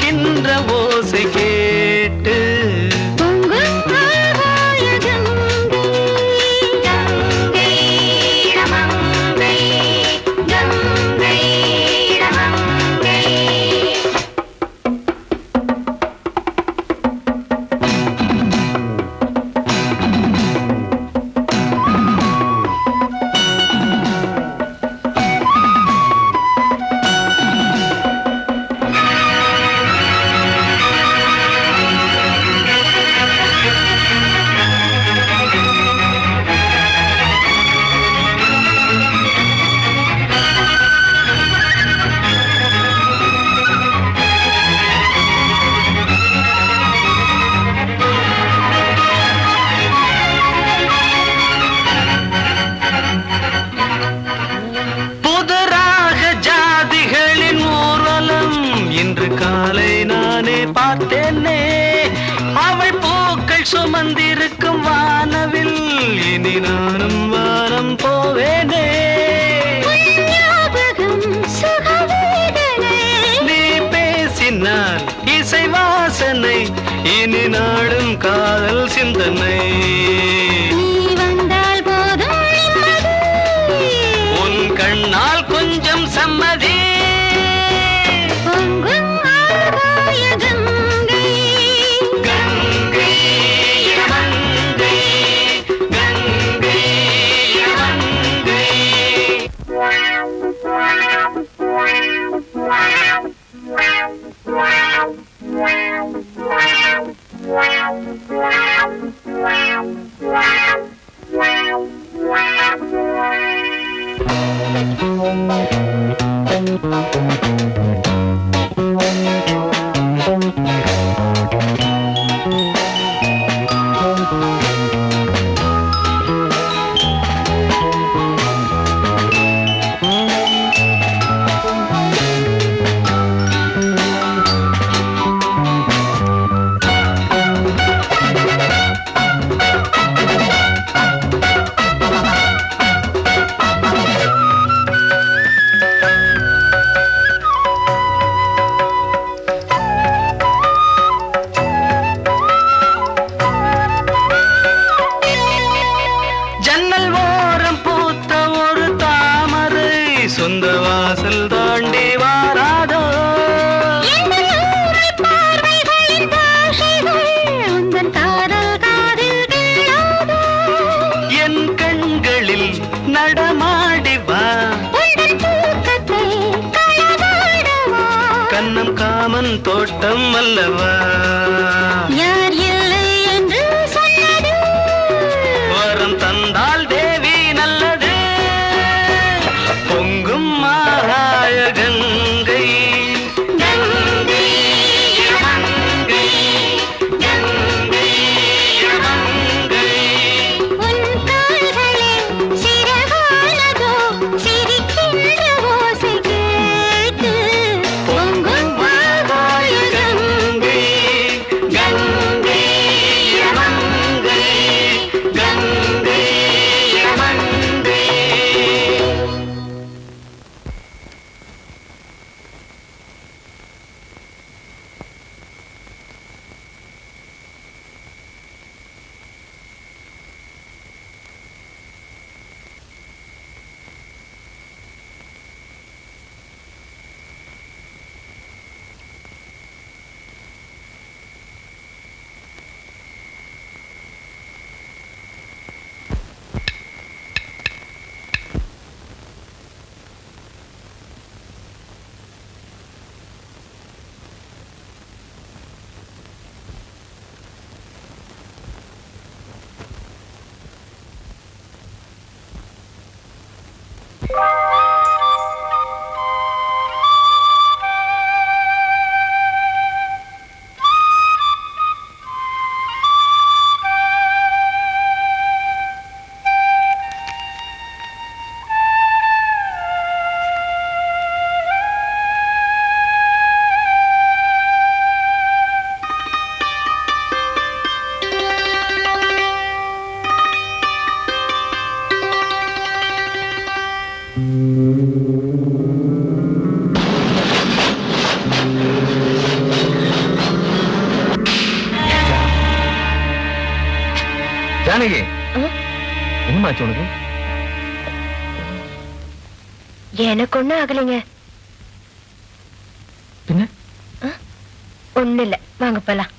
కింద్ర ఓసికే போவேனே நீ பேசினான் இசை வாசனை இனி நாடும் காதல் சிந்தனை. என் கண்களில் நடமாடி வா. கண்ணம் காமன் தோட்டம் அல்லவா. எனக்கு ஒண்ணும் ஆகலைங்க. பின்ன? ஒண்ணு இல்ல வாங்க போலாம்.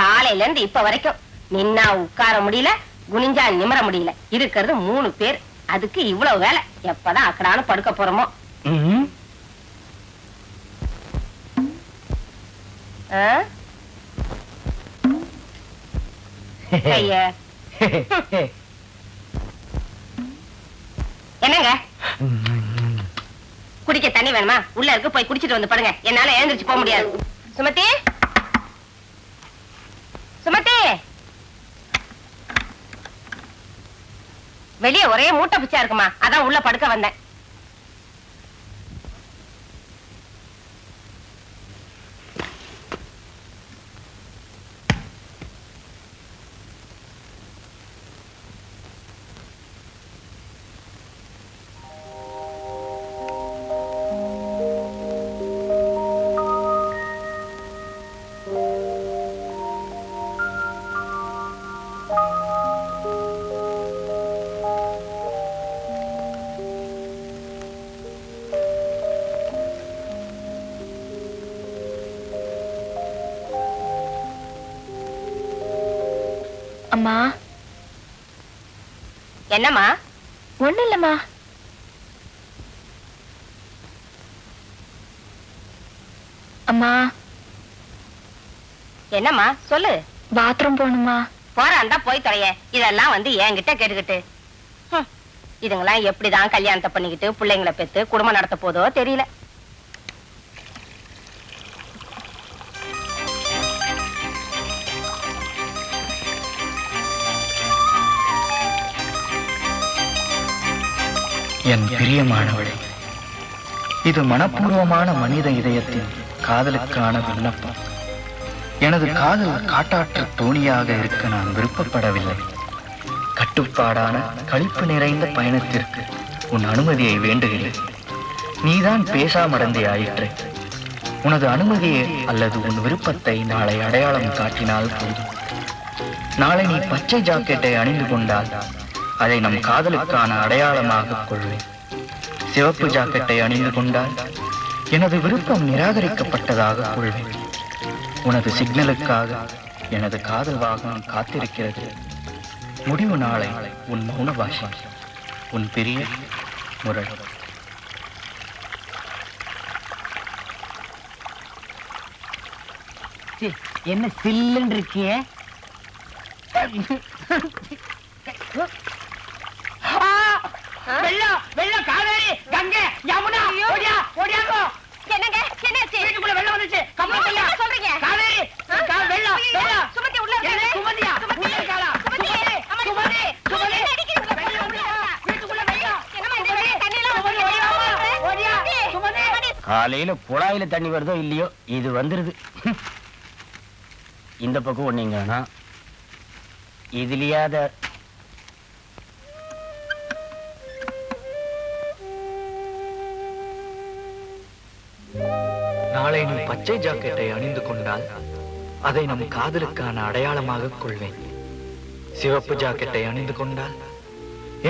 காலையில இருந்து இப்ப வரைக்கும் நின்னா உட்கார முடியல குனிஞ்சா நிமிர முடியல. இருக்கிறது மூணு பேர். அதுக்கு இவ்வளவு வேலை. எப்பதான் அக்கடான்னு படுக்க போறோமோ. என்னங்க? குடிக்க தண்ணி வேணுமா? உள்ள இருக்கு போய் குடிச்சிட்டு வந்து படுங்க. என்னால எழுந்திருச்சு போக முடியாது. சுமதி சுமதி? வெளியே ஒரே மூட்டை பிச்சா இருக்குமா? அதான் உள்ள படுக்க வந்தேன். அம்மா என்னம்மா? ஒண்ணு இல்லம்மா. அம்மா. என்னம்மா? சொல்லு. பாத்ரூம் போகணுமா போறான்டா போய் தொலைய. இதெல்லாம் வந்து என்கிட்ட கேட்டுக்கிட்டு. ஹம், இதுங்கெல்லாம் எப்படிதான் கல்யாணத்தை பண்ணிக்கிட்டு பிள்ளைங்களை பெத்து குடும்பம் நடத்த போதோ தெரியல. பிரியமானவளே இது மனப்பூர்வமான மனித இதயத்தின் காதலுக்கான விண்ணப்பம். எனது காதல் காட்டாற்று தோணியாக இருக்க நான் விருப்பப்படவில்லை. கட்டுப்பாடான களிப்பு நிறைந்த பயணத்திற்கு உன் அனுமதியை வேண்டுகிறேன். நீதான் பேசாமடந்தே ஆயிற்று. உனது அனுமதியை அல்லது உன் விருப்பத்தை நாளை அடையாளம் காட்டினால் போதும். நாளை நீ பச்சை ஜாக்கெட்டை அணிந்து கொண்டால் அதை நம் காதலுக்கான அடையாளமாக கொள்வேன். சிவப்பு ஜாக்கெட்டை அணிந்து கொண்டால் எனது விருப்பம் நிராகரிக்கப்பட்டதாக கொள்வேன் உனது சிக்னலுக்காக எனது காதல் வாகனம் காத்திருக்கிறது. முடிவு நாளை உன் மௌன பாஷை உன் பெரிய முரளி. என்ன சில்லுன்னு இருக்கியே? வெள்ளம் வெள்ளம் காவேரி கங்கை யமுனா ஓடியா ஓடியாங்கோ என்னங்க? என்னாச்சு? வீட்டுக்குள்ள வெள்ளம் வந்துச்சு. ஐயோ, வெள்ளம் சொல்றீங்க? காவேரி கா- வெள்ளம் வெள்ளம். சுமதி உள்ள இருக்காளே? சுமதியா சுமதி, உள்ள இருக்காளா சுமதி, சுமதி சுமதி காலையில குழாயில தண்ணி வருதோ இல்லையோ இது வந்துருது. இந்த பக்கம் ஒண்ணீங்கன்னா இதுலயாத நாளை நீ பச்சை ஜாக்கெட்டை அணிந்து கொண்டால் அதை நம் காதலுக்கான அடையாளமாக கொள்வேன். சிவப்பு ஜாக்கெட்டை அணிந்து கொண்டால்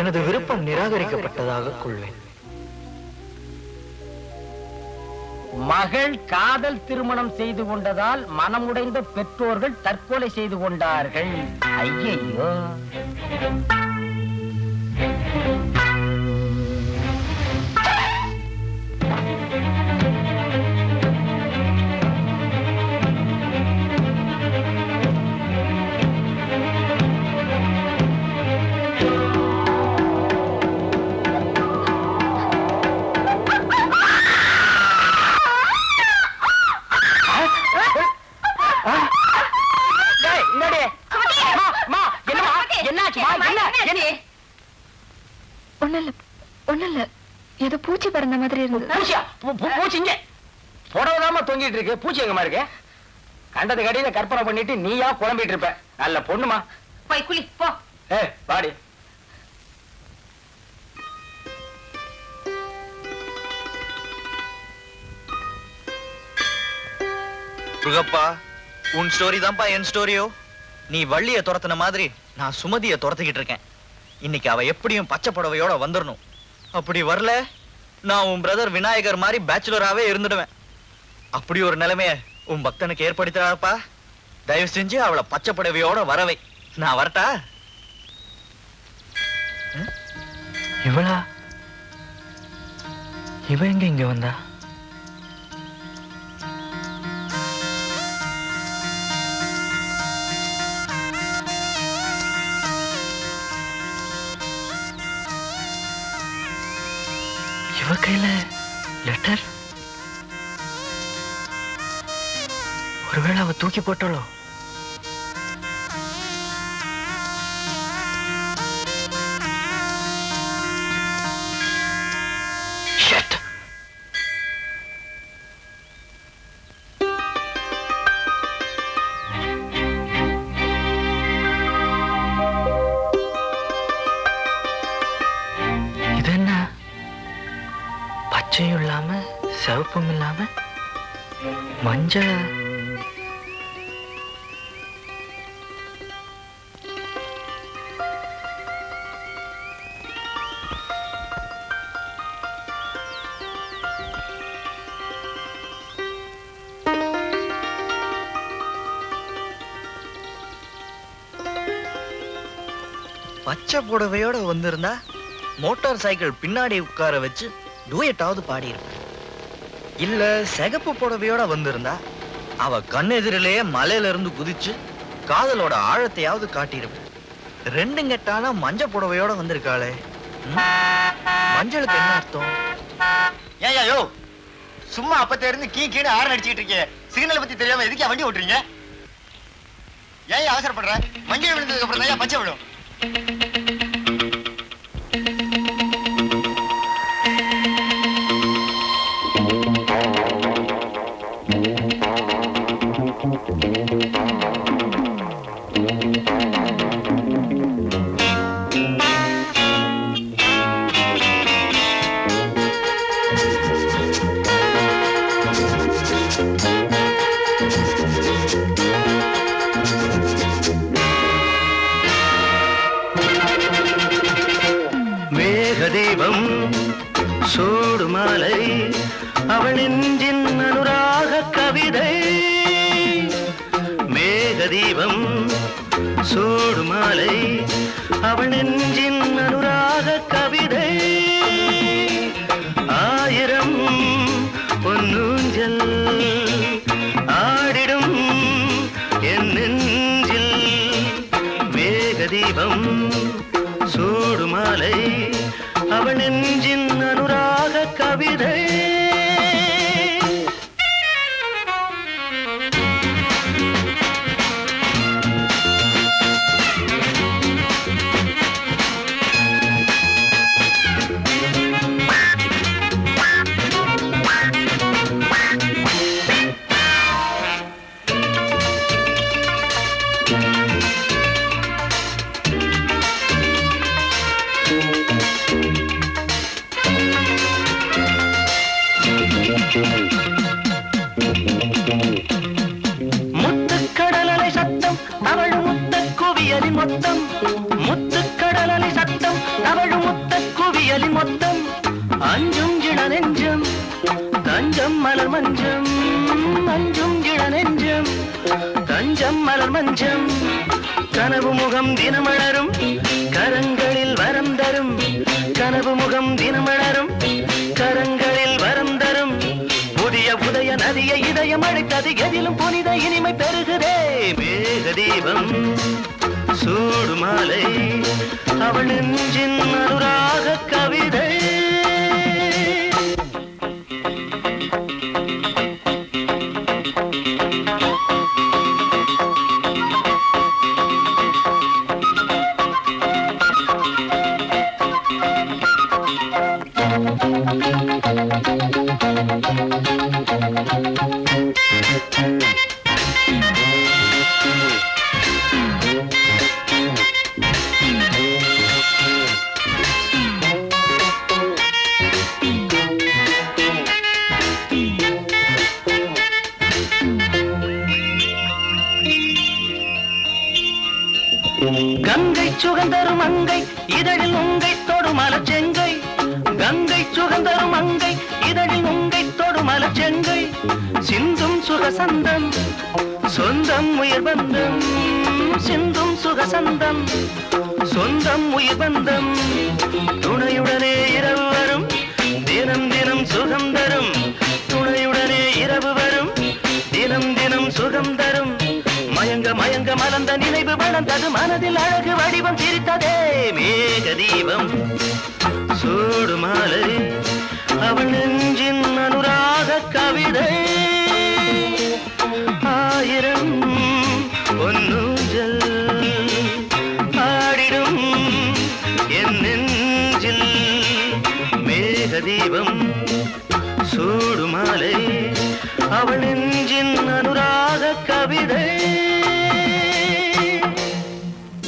எனது விருப்பம் நிராகரிக்கப்பட்டதாக கொள்வேன். மகள் காதல் திருமணம் செய்து கொண்டதால் மனமுடைந்த பெற்றோர்கள் தற்கொலை செய்து கொண்டார்கள். ஐயையோ. இருக்கு. பூச்சி எங்கம்மா இருக்கு? கண்டது கடியில கற்பனை பண்ணிட்டு நீயா குழம்பிட்டு இருப்ப. நல்ல பொண்ணுமா. போய் குளி போ. ஏ பாடி முருகப்பா உன் ஸ்டோரி தான்ப்பா என் ஸ்டோரியோ நீ வள்ளிய துரத்துன மாதிரி நான் சுமதிய துரத்திக்கிட்டு இருக்கேன். இன்னைக்கு அவ எப்படியும் பச்சை புடவையோட வந்துடணும் அப்படி வரல நான் உன் பிரதர் விநாயகர் மாதிரி பேச்சுலராகவே இருந்துடுவேன். அப்படி ஒரு நிலைமைய உன் பக்தனுக்கு ஏற்படுத்தாப்பா தயவு செஞ்சு அவளை பச்சை புடவையோட வரவை. நான் வரட்டா? இவளா? இவ எங்க இங்க வந்தா? இவ கையில லெட்டர் ஒருவேளை அவ தூக்கி போட்டாளோ Shit. என்ன பச்சையும் இல்லாம சிவப்பும் இல்லாம மஞ்சள் பச்சை புடவையோட வந்திருந்தா மோட்டார் சைக்கிள் பின்னாடி உட்கார வச்சு டூயட்டாவது பாடியிருப்பேன். இல்ல சிகப்பு புடவையோட வந்திருந்தா அவ கண்ணெதிரிலேயே மலையில இருந்து குதிச்சு காதலோட ஆழத்தையாவது காட்டியிருப்பேன். ரெண்டும் கெட்டான மஞ்ச புடவையோட வந்திருக்காளே. ம்? மஞ்சளுக்கு என்ன அர்த்தம்? ஏன் யோ. சும்மா அப்பத்த இருந்து கீ கீழே ஆரன் அடிச்சுக்கிட்டு இருக்கீங்க சிக்னல் பத்தி தெரியாம எதுக்கு வண்டி ஓட்டுறீங்க? ஏன் அவசரப்படுற. மஞ்சள் விழுந்ததுக்கு அப்புறம் தான் பச்சை விடும் thank you மேகதீபம் சூடு மாலை அவள் அனுராக கவிதை. மேகதீபம் சூடு மாலை அவள் அனுராக கவிதை மொத்தம். முத்து முத்துக்கடலலை சத்தம் அவள் முத்த குவியலி மொத்தம். அஞ்சும் இள நெஞ்சம் தஞ்சம் மலர் மஞ்சம். மஞ்சும் இளநெஞ்சம் தஞ்சம் மலர் மஞ்சம். கனவு முகம் தினமலரும் கரங்களில் வரம் தரும். கனவு முகம் தினமலரும் கரங்களில் வரம் தரும். புதிய உதய நதியை இதயம் அழைத்தது எதிலும் புனித இனிமை பெறுகிறே மேக தீபம் சூடு மாலை. அவள் நெஞ்சின் சுகந்தரும் அங்கை இதழில் உங்கை தொடும் மலச்செங்கை கங்கை சுகந்தரும் அங்கை இதழில் உங்கை தொடும் மலச்செங்கை சிந்தும் சுகசந்தம் சொந்தம் உயிர் பந்தம். சிந்தும் சுகசந்தம் சொந்தம் உயிர் பந்தம். துணையுடனே இரவு வரும் தினம் தினம் சுகம் தரும். துணையுடனே இரவு வரும் தினம் தினம் சுகம் தரும். மயங்க மயங்க மலர்ந்த நினைவு வளர்ந்தது. மனதில் அழகு வடிவம் சிரித்ததே மேக தீபம் சூடு மாலரி அவள் நெஞ்சின் அனுராக கவிதை. ஆயிரம் பொன்னூஞ்சல் ஆடிடும். என் நெஞ்சில் மேக தீபம்